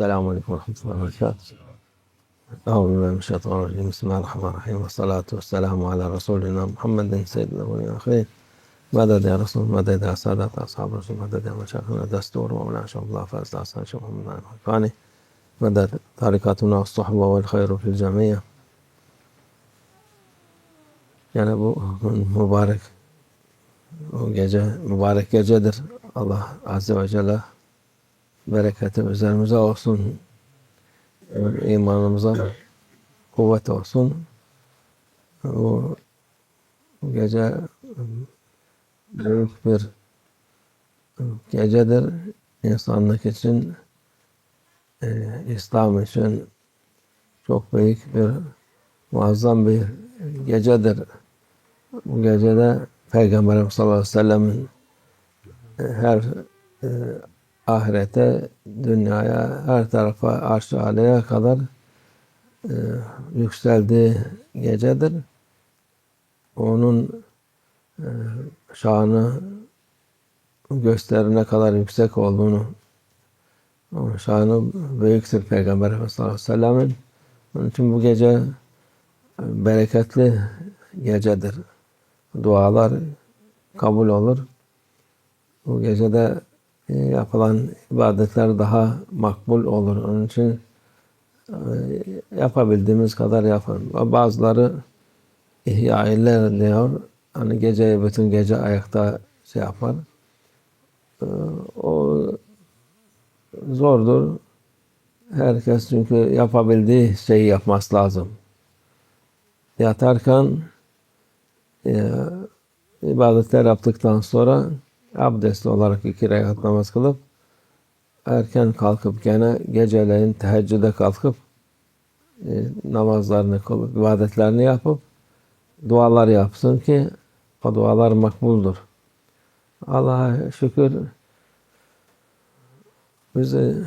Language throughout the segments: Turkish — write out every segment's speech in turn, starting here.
السلام عليكم ورحمة الله وبركاته. أعوذ بالله من الشيطان الرجيم. بسم الله الرحمن الرحيم. والصلاة والسلام على رسولنا محمد سيد الأولين والآخرين مدد يا رسول مدد يا سادات أصحاب رسول مدد يا مشايخنا دستور ومولانا شيخ الله فاز أحسن شيخ محمد الحقاني مدد طريقتنا والصحبة والخير في الجميع. Yani bu mübarek o gece mübarek gecedir. Allah Azze ve Celle bereketi üzerimize olsun. imanımıza kuvvet olsun. O gece büyük bir gecedir. insanlık için e, İslam için çok büyük bir muazzam bir gecedir. Bu gecede Peygamberimiz sallallahu aleyhi ve sellem'in e, her e, ahirete, dünyaya, her tarafa, arş-ı aleye kadar e, yükseldiği gecedir. Onun e, şanı gösterine kadar yüksek olduğunu, onun şanı büyüktür Peygamber Efendimiz sallallahu aleyhi ve sellem'in. Onun için bu gece e, bereketli gecedir. Dualar kabul olur. Bu gecede yapılan ibadetler daha makbul olur. Onun için e, yapabildiğimiz kadar yapın. Bazıları ihya diyor. Hani gece bütün gece ayakta şey yapar. E, o zordur. Herkes çünkü yapabildiği şeyi yapması lazım. Yatarken e, ibadetler yaptıktan sonra abdestli olarak iki rekat namaz kılıp erken kalkıp gene geceleyin teheccüde kalkıp e, namazlarını kılıp ibadetlerini yapıp dualar yapsın ki o dualar makbuldur. Allah'a şükür bizi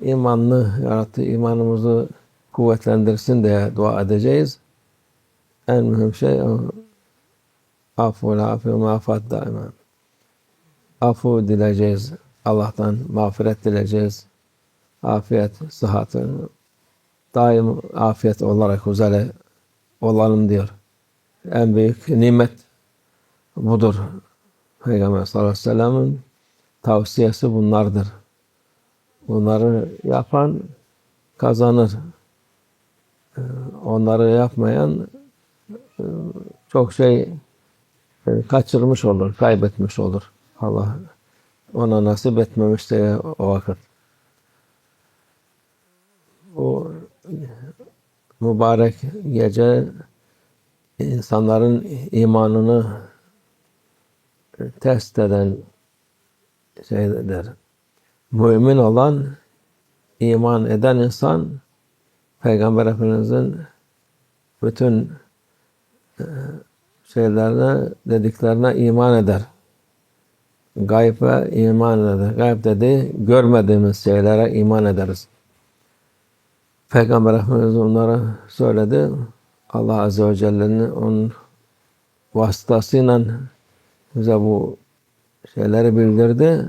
imanlı yarattı, imanımızı kuvvetlendirsin diye dua edeceğiz. En mühim şey o affu, afi, mağfat daima afu dileyeceğiz. Allah'tan mağfiret dileyeceğiz. Afiyet, sıhhatı daim afiyet olarak üzere olalım diyor. En büyük nimet budur. Peygamber sallallahu aleyhi ve sellem'in tavsiyesi bunlardır. Bunları yapan kazanır. Ee, onları yapmayan e, çok şey e, kaçırmış olur, kaybetmiş olur. Allah ona nasip etmemişse o vakit. O mübarek gece insanların imanını test eden şeydir. Mümin olan, iman eden insan Peygamber Efendimiz'in bütün e, şeylerine, dediklerine iman eder. Gaybe iman eder. Gayb dedi, görmediğimiz şeylere iman ederiz. Peygamber Efendimiz onlara söyledi. Allah Azze ve Celle'nin onun vasıtasıyla bize bu şeyleri bildirdi.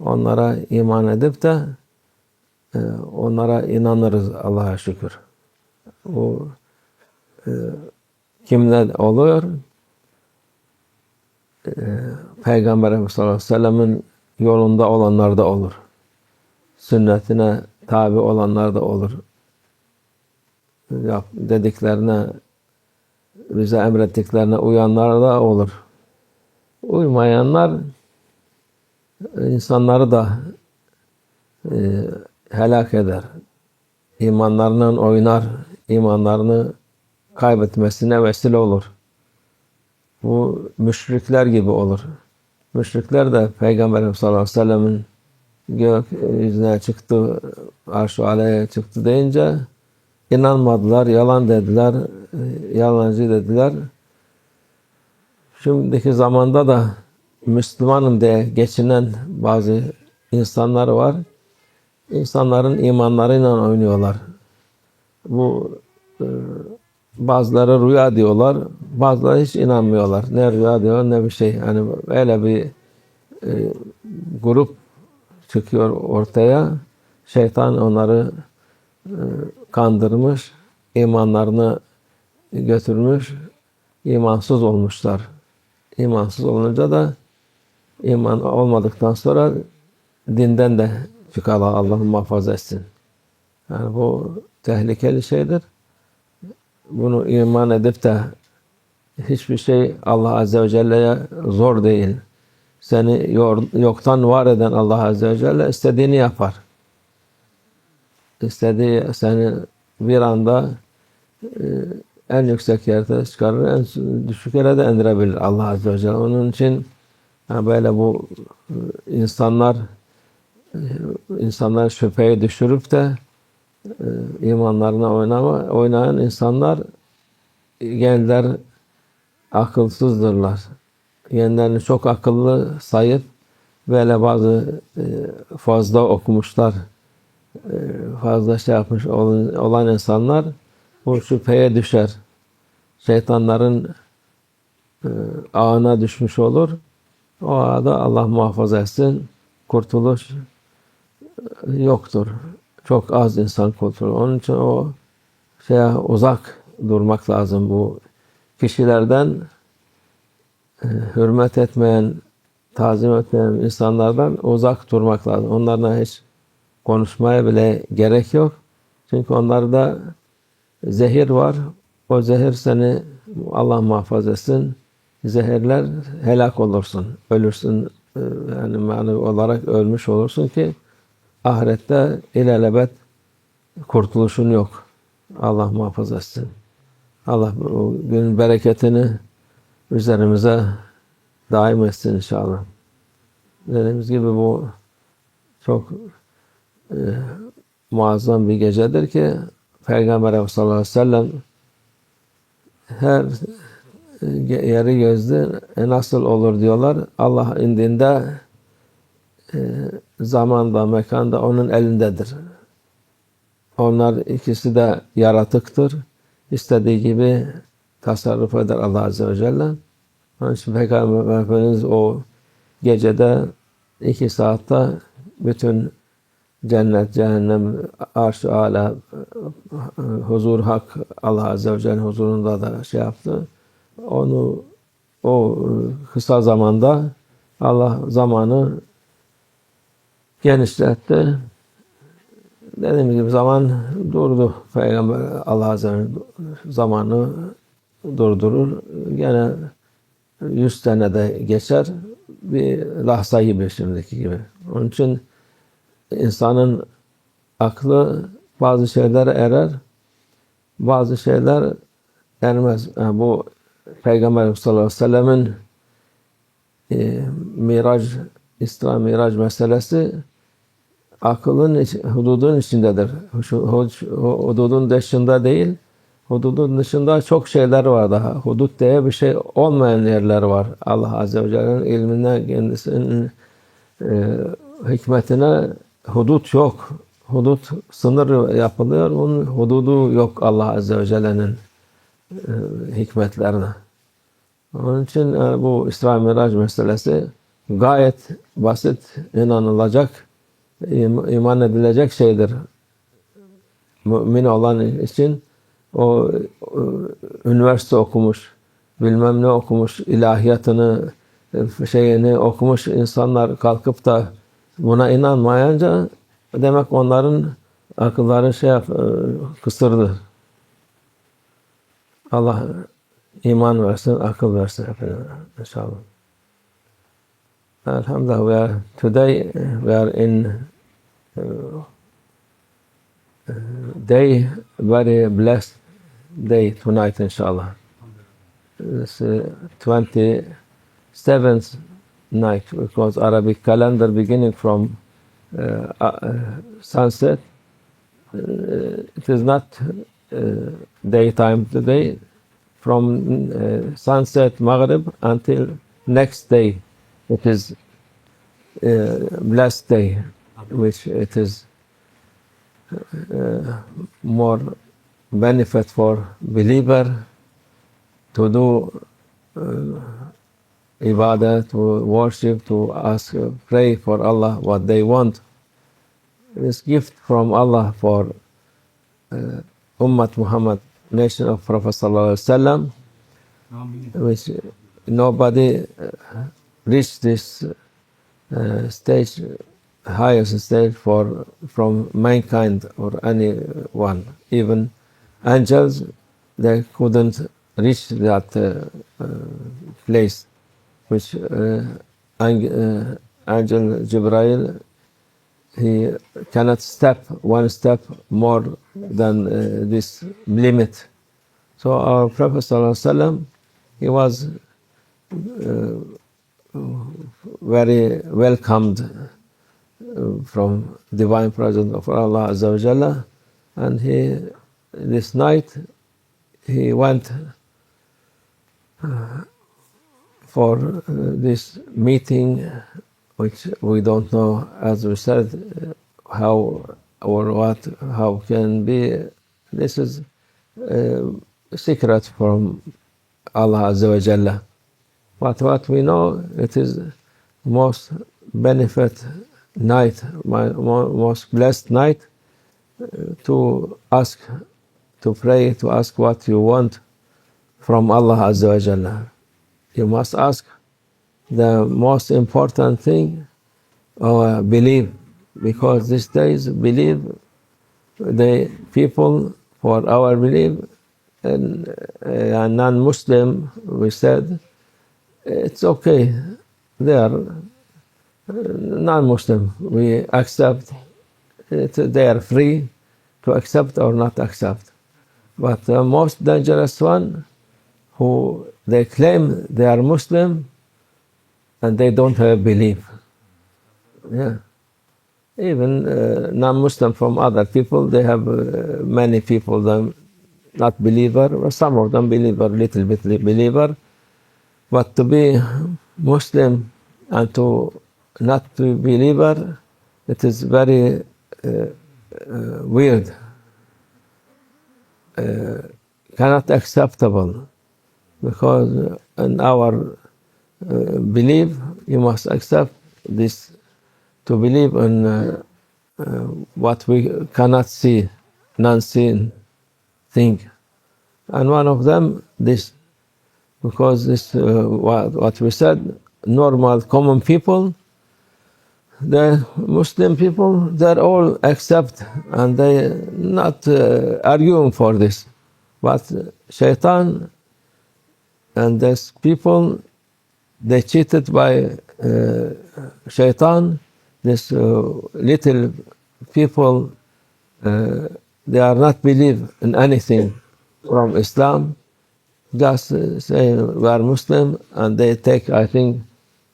Onlara iman edip de e, onlara inanırız Allah'a şükür. Bu e, oluyor? E, Peygamber Efendimiz sallallahu aleyhi ve sellem'in yolunda olanlar da olur. Sünnetine tabi olanlar da olur. Yap, dediklerine bize emrettiklerine uyanlar da olur. Uymayanlar insanları da e, helak eder. İmanlarından oynar, imanlarını kaybetmesine vesile olur. Bu müşrikler gibi olur. Müşrikler de Peygamber sallallahu aleyhi ve sellem'in gök yüzüne çıktı, arş-ı aleye çıktı deyince inanmadılar, yalan dediler, yalancı dediler. Şimdiki zamanda da Müslümanım diye geçinen bazı insanlar var. İnsanların imanlarıyla oynuyorlar. Bu e, bazıları rüya diyorlar, bazıları hiç inanmıyorlar. Ne rüya diyor ne bir şey. Hani öyle bir e, grup çıkıyor ortaya. şeytan onları e, kandırmış, imanlarını götürmüş, imansız olmuşlar. İmansız olunca da iman olmadıktan sonra dinden de çıkarlar Allah muhafaza etsin. Yani bu tehlikeli şeydir. Bunu iman edip de hiçbir şey Allah Azze ve Celle'ye zor değil. Seni yoktan var eden Allah Azze ve Celle istediğini yapar. İstediği seni bir anda e, en yüksek yerde çıkarır, en düşük yere de indirebilir Allah Azze ve Celle. Onun için yani böyle bu e, insanlar e, insanlar şüpheye düşürüp de imanlarına oynama, oynayan insanlar gençler akılsızdırlar. Kendilerini çok akıllı sayıp böyle bazı fazla okumuşlar, fazla şey yapmış olan insanlar bu şüpheye düşer. Şeytanların e, ağına düşmüş olur. O ağda Allah muhafaza etsin. Kurtuluş e, yoktur. Çok az insan kurtulur. Onun için o şeye uzak durmak lazım bu kişilerden e, hürmet etmeyen, tazim etmeyen insanlardan uzak durmak lazım. Onlarla hiç konuşmaya bile gerek yok. Çünkü onlarda zehir var. O zehir seni Allah muhafaza etsin. Zehirler helak olursun. Ölürsün. E, yani manevi olarak ölmüş olursun ki ahirette ilelebet kurtuluşun yok. Allah muhafaza etsin. Allah bu gün bereketini üzerimize daim etsin inşallah. Dediğimiz gibi bu çok e, muazzam bir gecedir ki Peygamber sallallahu aleyhi ve sellem her yeri gözlü e, nasıl olur diyorlar. Allah indinde e, zamanda, mekanda onun elindedir. Onlar ikisi de yaratıktır. İstediği gibi tasarruf eder Allah Azze ve Celle. Onun için Peygamber Efendimiz o gecede iki saatte bütün cennet, cehennem, arş-ı ala, huzur hak Allah Azze ve Celle huzurunda da şey yaptı. Onu o kısa zamanda Allah zamanı genişletti. Dediğim gibi zaman durdu. Peygamber Allah Azze zamanı durdurur. Gene yüz sene de geçer. Bir lahza gibi şimdiki gibi. Onun için insanın aklı bazı şeylere erer, bazı şeyler ermez. Yani bu Peygamber sallallahu aleyhi ve sellemin e, miraç, İsra miraç meselesi akılın hududun içindedir. Hududun dışında değil, hududun dışında çok şeyler var daha. Hudut diye bir şey olmayan yerler var. Allah Azze ve Celle'nin ilmine, kendisinin e, hikmetine hudut yok. Hudut sınır yapılıyor. Onun hududu yok Allah Azze ve Celle'nin e, hikmetlerine. Onun için e, bu İsra Miraç meselesi gayet basit, inanılacak, iman edilecek şeydir. Mümin olan için o üniversite okumuş, bilmem ne okumuş, ilahiyatını, şeyini okumuş insanlar kalkıp da buna inanmayınca demek onların akılları şey e, kısırdı. Allah iman versin, akıl versin hepine inşallah. Alhamdulillah, we are today we are in day very blessed day tonight inshallah. It's uh, 27th night because Arabic calendar beginning from uh, uh, sunset. Uh, it is not daytime today. From sunset Maghrib until next day, it is blessed day, which it is more benefit for believer to do uh, ibadah, to worship, to ask, pray for Allah what they want. this gift from Allah for uh, Ummat Muhammad, nation of Prophet Sallallahu Alaihi Wasallam, which nobody uh, reached this uh, stage, highest stage for from mankind or anyone, even angels, they couldn't reach that uh, uh, place, which uh, ang- uh, angel Jibrail he cannot step one step more than uh, this limit. So our Prophet Wasallam, he was uh, very welcomed from divine presence of Allah Azza wa Jalla, and he this night he went uh, for uh, this meeting which we don't know, as we said, uh, how or what, how can be. This is a secret from Allah Azza wa Jalla. But what we know, it is most benefit night, my most blessed night uh, to ask, to pray, to ask what you want from Allah Azza wa Jalla. You must ask the most important thing uh, believe because these days believe the people for our belief and uh, a non-muslim we said it's okay uh, non-muslim we accept it, they are free to accept or not accept but the most dangerous one who they claim they are muslim and they don't have belief. Yeah. Even uh, non-Muslim from other people, they have uh, many people them not believer, or some of them believer, little bit believer. But to be Muslim and to not to be believer, it is very uh, uh, weird, uh, cannot acceptable, because in our uh, believe, you must accept this to believe in what we cannot see, non-seen thing. And one of them, this, because this, uh, what, what we said, normal, common people, the Muslim people, they're all accept and they not uh, arguing for this. But shaitan and these people, they cheated by uh, shaitan. This uh, little people, uh, they are not believe in anything from Islam. Just uh, say we are Muslim, and they take, I think,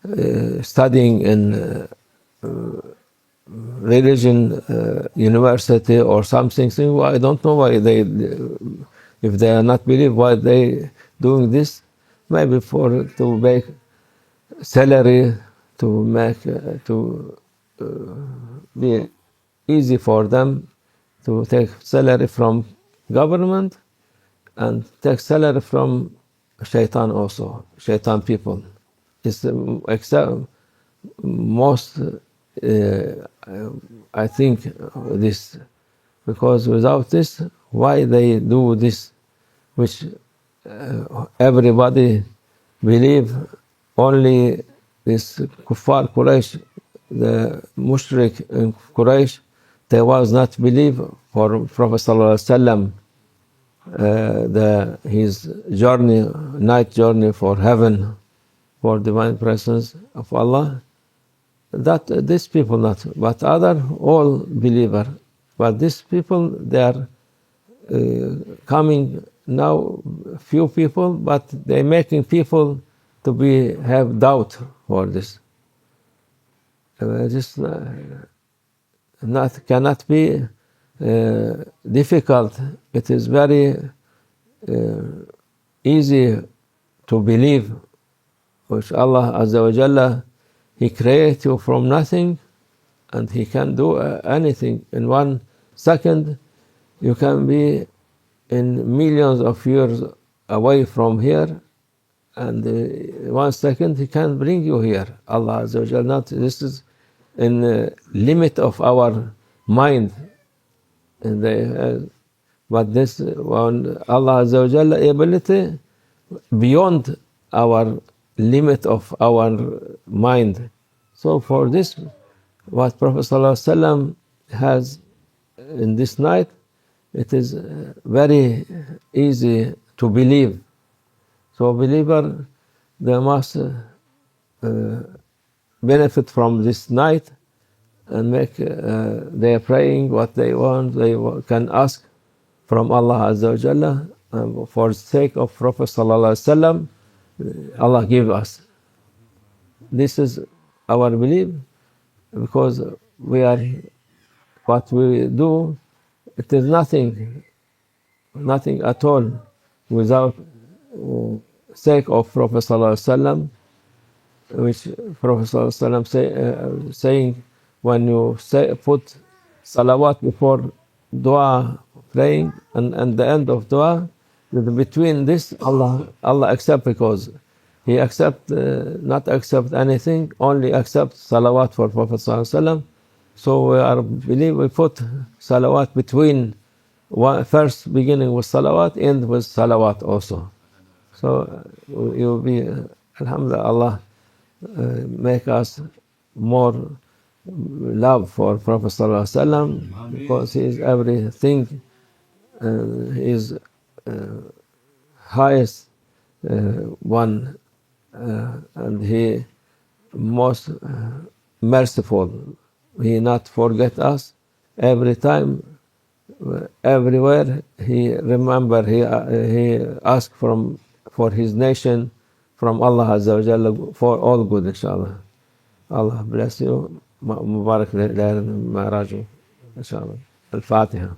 uh, studying in uh, religion uh, university or something. So I don't know why they, if they are not believe, why they doing this. Maybe for to make salary to make uh, to uh, be easy for them to take salary from government and take salary from shaitan also shaitan people It's except most uh, i think this because without this why they do this which uh, everybody believe only this kuffar Quraysh, the mushrik in Quraysh, they was not believe for Prophet Sallallahu uh, the his journey, night journey for heaven, for divine presence of Allah. That these people not, but other all believer. But these people they are uh, coming now, few people, but they making people to be have doubt for this. Uh, just uh, not cannot be uh, difficult. It is very uh, easy to believe, which Allah Azza wa Jalla He creates you from nothing, and He can do uh, anything in one second. You can be in millions of years away from here, and uh, one second He can bring you here. Allah Azza wa Not this is in the limit of our mind. And they, uh, but this one, Allah Azza wa ability beyond our limit of our mind. So for this, what Prophet ﷺ has in this night, it is uh, very easy to believe. So believer, they must uh, uh, benefit from this night and make uh, their praying what they want. They can ask from Allah Azza wa Jalla. Um, for the sake of Prophet Sallallahu Alaihi Wasallam, uh, Allah give us. This is our belief because we are what we do. It is nothing, nothing at all, without uh, sake of Prophet Sallallahu which Prophet ﷺ say, uh, saying when you say, put salawat before dua praying and, and the end of dua between this Allah Allah accept because he accept uh, not accept anything only accept salawat for Prophet so we are believe we put salawat between one, first beginning with salawat end with salawat also. So uh, you'll be uh, alhamdulillah Allah uh, make us more love for Prophet because he is everything, uh, he is uh, highest uh, one, uh, and he most uh, merciful. He not forget us every time, uh, everywhere. He remember he uh, he ask from for his nation from Allah Azza wa Jalla for all good, inshallah. Allah bless you. Mubarak ليلة ما راجعوا إن شاء الله الفاتحة